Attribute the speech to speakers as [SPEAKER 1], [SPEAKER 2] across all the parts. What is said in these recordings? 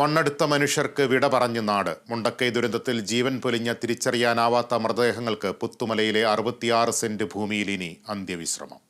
[SPEAKER 1] മണ്ണെടുത്ത മനുഷ്യർക്ക് വിട പറഞ്ഞു നാട്. മുണ്ടക്കൈ ദുരന്തത്തിൽ ജീവൻ പൊലിഞ്ഞ തിരിച്ചറിയാനാവാത്ത മൃതദേഹങ്ങൾക്ക് പുത്തുമലയിലെ അറുപത്തിയാറ് സെന്റ് ഭൂമിയിൽ ഇനി അന്ത്യവിശ്രമം.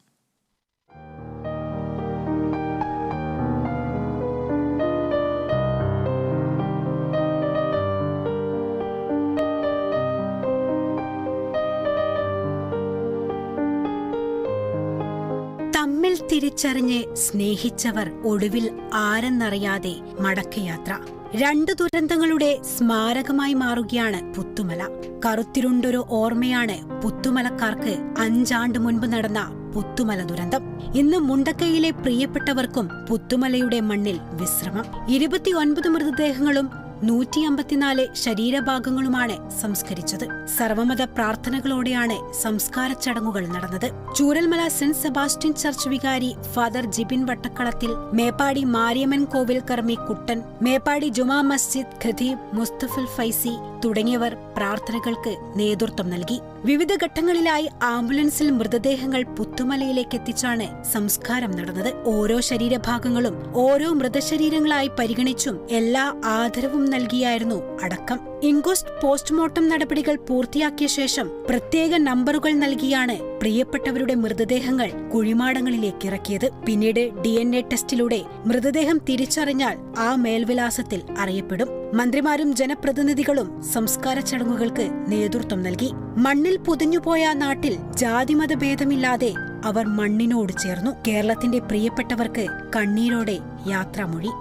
[SPEAKER 2] തമ്മിൽ തിരിച്ചറിഞ്ഞ് സ്നേഹിച്ചവർ ഒടുവിൽ ആരെന്നറിയാതെ മടക്കയാത്ര. രണ്ട് ദുരന്തങ്ങളുടെ സ്മാരകമായി മാറുകയാണ് പുത്തുമല. കറുത്തിരുണ്ടൊരു ഓർമ്മയാണ് പുത്തുമലക്കാർക്ക് അഞ്ചാണ്ട് മുൻപ് നടന്ന പുത്തുമല ദുരന്തം. ഇന്ന് മുണ്ടക്കൈയിലെ പ്രിയപ്പെട്ടവർക്കും പുത്തുമലയുടെ മണ്ണിൽ വിശ്രമം. ഇരുപത്തിയൊൻപത് മൃതദേഹങ്ങളും നൂറ്റി അമ്പത്തിനാല് ശരീരഭാഗങ്ങളുമാണ് സംസ്കരിച്ചത്. സർവമത പ്രാർത്ഥനകളോടെയാണ് സംസ്കാര ചടങ്ങുകൾ നടന്നത്. ചൂരൽമല സെന്റ് സെബാസ്റ്റ്യൻ ചർച്ച് വികാരി ഫാദർ ജിബിൻ വട്ടക്കളത്തിൽ മേപ്പാടി മാരിയമ്മൻ കോവിൽ കർമ്മി കുട്ടൻ മേപ്പാടി ജുമാ മസ്ജിദ് ഖദീബ് മുസ്തഫൽ ഫൈസി തുടങ്ങിയവർ പ്രാർത്ഥനകൾക്ക് നേതൃത്വം നൽകി. വിവിധ ഘട്ടങ്ങളിലായി ആംബുലൻസിൽ മൃതദേഹങ്ങൾ പുത്തുമലയിലേക്ക് എത്തിച്ചാണ് സംസ്കാരം നടന്നത്. ഓരോ ശരീരഭാഗങ്ങളും ഓരോ മൃതശരീരങ്ങളായി പരിഗണിച്ചും എല്ലാ ആദരവും നൽകിയായിരുന്നു അടക്കം. ഇൻക്വസ്റ്റ് പോസ്റ്റ്മോർട്ടം നടപടികൾ പൂർത്തിയാക്കിയ ശേഷം പ്രത്യേക നമ്പറുകൾ നൽകിയാണ് പ്രിയപ്പെട്ടവരുടെ മൃതദേഹങ്ങൾ കുഴിമാടങ്ങളിലേക്ക് ഇറക്കിയത്. പിന്നീട് ഡി എൻ എ ടെസ്റ്റിലൂടെ മൃതദേഹം തിരിച്ചറിഞ്ഞാൽ ആ മേൽവിലാസത്തിൽ അറിയപ്പെടും. മന്ത്രിമാരും ജനപ്രതിനിധികളും സംസ്കാര ചടങ്ങുകൾക്ക് നേതൃത്വം നൽകി. മണ്ണിൽ പൊതിഞ്ഞുപോയ നാട്ടിൽ ജാതിമത ഭേദമില്ലാതെ അവർ മണ്ണിനോട് ചേർന്നു. കേരളത്തിന്റെ പ്രിയപ്പെട്ടവർക്ക് കണ്ണീരോടെ യാത്രാമൊഴി.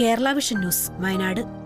[SPEAKER 2] Kerala vision news Wayanad.